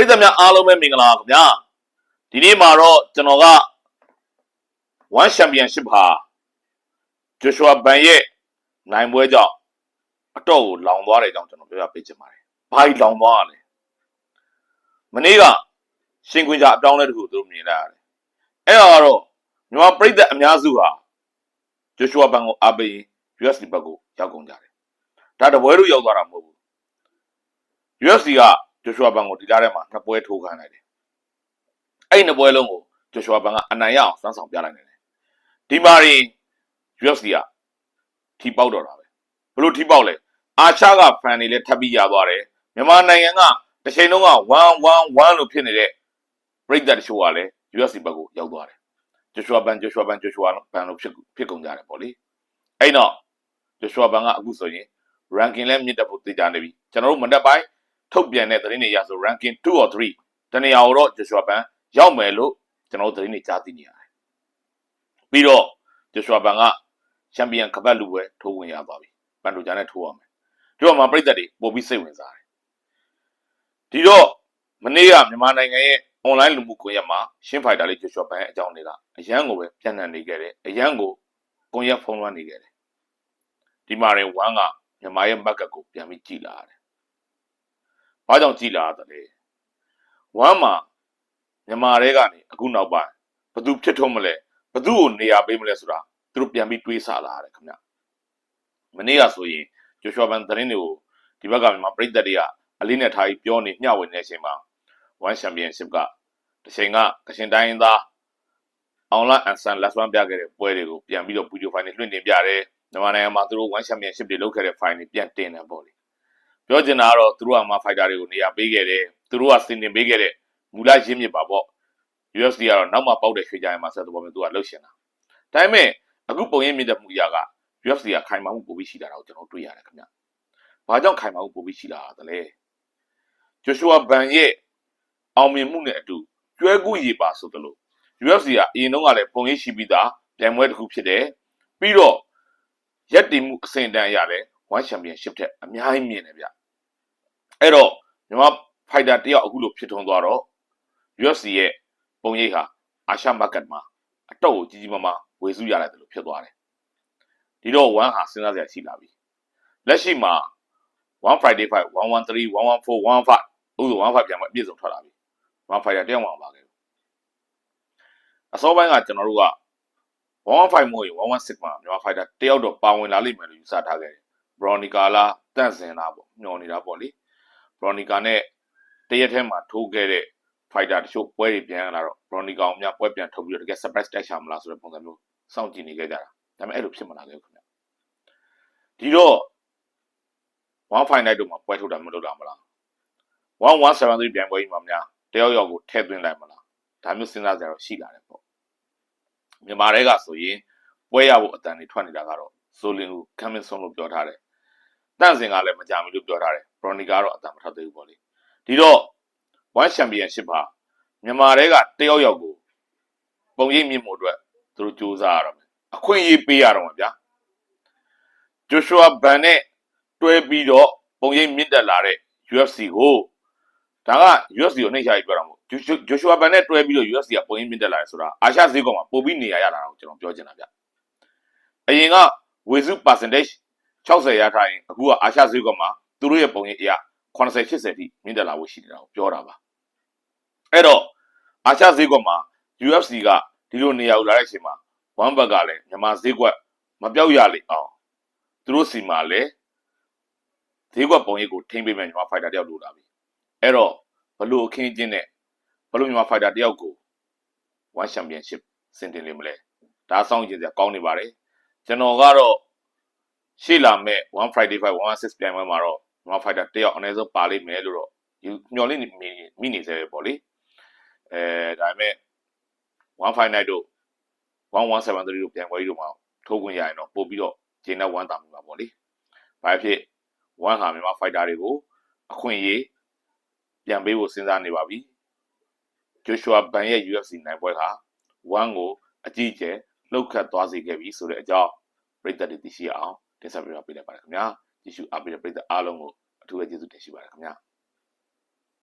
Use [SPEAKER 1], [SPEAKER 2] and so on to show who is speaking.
[SPEAKER 1] ရိသတ်များအားလုံးပဲမင်္ဂလာခင်ဗျာဒီနေ့မှာတော့ကျွန်တော်က One Championship ဟာ Joshua Ban ရဲ့နိုင်ပွဲကြောင့်အတော့ကိုလောင်သွားတဲ့အကြောင်းကျွန်တော်ပြောပြပေးချင်ပါတယ်။ဘာကြီးလောင်သွားရလဲ။မနေ့ကရှင်ခွင်ကြအပြောင်းလဲတစ်ခုသူတို့မြင်လိုက်ရတယ်။အဲ့ဒါကတော့မြန်မာပြည်သက်အများစုဟာ Joshua Ban ကိုအားပေးရင် UFC ဘက်ကိုရောက်ကုန်ကြတယ်။ဒါတပွဲလို့ရောက်သွားတာမဟုတ်ဘူး။ UFC က Joshua Ban ကိုဒီကြားထဲမှာနှစ်ပွဲထိုးခံလိုက်တယ်။အဲ့ဒီနှစ်ပွဲလုံးကို Joshua Ban ကအနိုင်ရအောင်စမ်းဆောင်ပြလိုက်နိုင်တယ်။ဒီမှာရင် UFC ကထီပေါက်တော့တာပဲ။ဘလို့ထီပေါက်လဲ။အာရှကဖန်တွေလည်းထပ်ပြီးရသွားတယ်။မြန်မာနိုင်ငံကတစ်ချိန်လုံးက111လို့ဖြစ်နေတဲ့ပြည်သက်တချို့ကလည်း UFC ဘက်ကိုရောက်သွားတယ်။ Joshua Ban Joshua Ban Joshua Ban လို့ဖြစ်ဖြစ်ကုန်ကြတယ်ပေါ့လေ။အဲ့တော့ Joshua Ban ကအခုဆိုရင် ranking လည်းမြင့်တက်ဖို့သိကြနေပြီ။ကျွန်တော်တို့မတက်ပိုင်း ထုတ်ပြန်တဲ့သတင်းတွေအရဆို ranking 2 or 3တနေရာကိုတော့ Joshua Ban ရောက်မယ်လို့ကျွန်တော်တို့သတင်းတွေကြားသိနေရတယ်။ပြီးတော့ Joshua Ban ကချန်ပီယံကပတ်လူပဲထိုးဝင်ရသွားပြီ။ပန်တိုဂျာနဲ့ထိုးရမယ်။ဒီတော့မှပြည်သက်တွေပို့ပြီးစိတ်ဝင်စားတယ်။ဒီတော့မနေ့ကမြန်မာနိုင်ငံရဲ့ online လူမှုကွန်ရက်မှာရှင်းဖိုက်တာလေး Joshua Ban ရဲ့အကြောင်းတွေကအရန်ကိုပဲပြန်နှံနေခဲ့တယ်။အရန်ကိုကွန်ရက်ဖုန်းလွှမ်းနေခဲ့တယ်။ဒီမှာရင်1ကမြန်မာရဲ့ market ကိုပြန်ပြီးကြည်လာတယ်။ ဘာကြောင့်ကြည်လာရသလဲ။1မှာမြန်မာတွေကနေအခုနောက်ပိုင်းဘသူဖြစ်ထုံးမလဲဘသူ့ကိုနေရာပေးမလဲဆိုတာသူတို့ပြန်ပြီးတွေးဆလာရတယ်ခင်ဗျ။မနေ့ကဆိုရင် Joshua Ban သတင်းတွေကိုဒီဘက်ကမြန်မာပြည်သက်တွေကအလေးနဲ့ထားပြီးပြောနေမျှဝေနေတဲ့အချိန်မှာ One Championship ကတစ်ချိန်ကကရှင်တိုင်းသားအောင်လာအန်ဆန်လက်စွမ်းပြခဲ့တဲ့ပွဲတွေကိုပြန်ပြီးတော့ဗီဒီယိုဖိုင်တွေလွှင့်တင်ပြတယ်မြန်မာနိုင်ငံမှာသူတို့ One Championship တွေလုပ်ခဲ့တဲ့ file တွေပြန်တင်တယ်ပေါ့လေ ပြောချင်တာကတော့သူတို့ကမှ fighter တွေကိုနေရာပေးခဲ့တယ်သူတို့ကစင်တင်ပေးခဲ့တဲ့မူလရင်းမြစ်ပါပေါ့ USD ကတော့နောက်မှပေါက်တဲ့ရွှေကြိုင်မှာဆက်သဘောမျိုးသူကလှုပ်ရှင်တာဒါပေမဲ့အခုပုံရိပ်မြင့်တဲ့မှုရက UFC ကခိုင်မာမှုပိုပြီးရှိလာတာကိုကျွန်တော်တွေ့ရတယ်ခင်ဗျဘာကြောင့်ခိုင်မာမှုပိုပြီးရှိလာတာလဲ Joshua Ban ရဲ့အောင်မြင်မှုနဲ့အတူကျွဲကူရေပါဆိုသလို UFC ကအရင်တုန်းကလည်းပုံရိပ်ရှိပြီးသားပြိုင်ပွဲတစ်ခုဖြစ်တယ်ပြီးတော့ရက်တည်မှုအဆင့်အတန်းအရလည်း One Championship ထက်အများကြီးမြင်တယ်ဗျ အဲ့တော့မြန်မာ fighter တယောက်အခုလိုဖြစ်ထွန်းသွားတော့ UFC ရဲ့ပုံရိပ်ဟာအာရှ market မှာအတော့ကိုကြီးကြီးမားမားဝေစုရလိုက်တယ်လို့ဖြစ်သွားတယ်ဒီတော့1ဟာစဉ်းစားစရာရှိလာပြီလက်ရှိမှာ1 Friday fight 113 114 115ဥစ္စာ15ပြန်မအပြည့်စုံထွက်လာပြီ1 fighter တယောက်မှမပါခဲ့ဘူးအစောပိုင်းကကျွန်တော်တို့က115မဟုတ်ရင်116မှာမြန်မာ fighter တယောက်တော့ပါဝင်လာလိမ့်မယ်လို့ယူဆထားခဲ့တယ်ဘရော်နီကာလားတန့်စင်လားပေါ့ညော်နေတာပေါ့လေဘ ရော်နီကာနဲ့တရက်ထဲမှာထိုးခဲ့တဲ့ fighter တချို့ပွဲတွေပြန်လာတော့ Bronica အောင်များပွဲပြန်ထုတ်ပြီးတော့တကယ် surprise တိုက်ချမလားဆိုတဲ့ပုံစံမျိုးစောင့်ကြည့်နေခဲ့ကြတာဒါပေမဲ့အဲ့လိုဖြစ်မလာခဲ့ဘူးခင်ဗျဒီတော့1 fight night တို့မှာပွဲထုတ်တာမလုပ်တာမလား1173ပြန်ပွဲကြီးမှာများတယောက်ယောက်ကိုထည့်သွင်းလိုက်မလားဒါမျိုးစဉ်းစားကြတော့ရှိလာတယ်ပေါ့မြန်မာတွေကဆိုရင်ပွဲရဖို့အတန်တွေထွက်နေတာကတော့ဇိုလင်ကိုကမ်မင်ဆွန်လို့ပြောထားတယ် တန့်စင်ကလည်းမကြမီလို့ပြောထားတယ်ဘရိုနီကာကတော့အတန်မထွက်သေးဘူးပေါ့လေဒီတော့ One Championship ဟာမြန်မာတွေကတယောက်ယောက်ကိုပုံရိပ်မြင့်မှုအတွက်သူတို့စူးစမ်းရတော့မယ်အခွင့်အရေးပေးရတော့မှာဗျာ Joshua Ban နဲ့တွဲပြီးတော့ပုံရိပ်မြင့်တက်လာတဲ့ UFC ကိုဒါက UFC ကိုနှိမ့်ချရေးပြောတာမဟုတ် Joshua Ban နဲ့တွဲပြီးတော့ UFC ကပုံရိပ်မြင့်တက်လာတယ်ဆိုတာအာရှဈေးကွက်မှာပိုပြီးနေရာရလာတာကိုကျွန်တော်ပြောချင်တာဗျအရင်ကဝေစု percentage 60ရထားရင်အခုကအာရှဈေးကွက်မှာသူတို့ရဲ့ပုံရိပ်အရာ80 80ထိမြင့်တက်လာဖို့ရှိနေတာကိုပြောတာပါအဲ့တော့အာရှဈေးကွက်မှာ UFC ကဒီလိုနေရာကိုလာတဲ့အချိန်မှာ one back ကလည်းမြန်မာဈေးကွက်မပြောက်ရလေအောင်သူတို့စီမှာလည်းဈေးကွက်ပုံရိပ်ကိုထိမ့်ပေးမယ်မြန်မာ fighter တယောက်လိုလာပြီအဲ့တော့ဘလို့အခင်းချင်းနဲ့ဘလို့မြန်မာ fighter တယောက်ကို one championship စင်တင်လိမ့်မလဲဒါစောင့်ကြည့်စရာကောင်းနေပါတယ်ကျွန်တော်ကတော့ ရှေ့လာမဲ့1 Friday fight 116ပြိုင်ပွဲမှာတော့မြန်မာ fighter တယောက်အနည်းဆုံးပါလိမ့်မယ်လို့တော့ညှော်လင့်မိမိနေစေပဲပေါ့လေအဲဒါပေမဲ့1 fight night တို့1173တို့ပြန်ပွဲကြီးတို့မှာထိုးခွင့်ရရင်တော့ပို့ပြီးတော့ဂျင်းနဲ့1တာမိမှာပေါ့လေဘာဖြစ်1ဟာမြန်မာ fighter တွေကိုအခွင့်အရေးပြန်ပေးဖို့စဉ်းစားနေပါပြီဂျိုရှွာဘန်ရဲ့ UFC နိုင်ပွဲဟာ1ကိုအကြီးကျယ်လှုပ်ခတ်သွားစေခဲ့ပြီဆိုတဲ့အကြောင်းပြည်သက်တွေသိရှိအောင် တင်ဆက်ပေးပါပေးလိုက်ပါတယ်ခင်ဗျာကြည့်ရှုအားပေးတဲ့ပြည်သက်အားလုံးကိုအထူးပဲကျေးဇူးတင်ရှိပါတယ်ခင်ဗျာ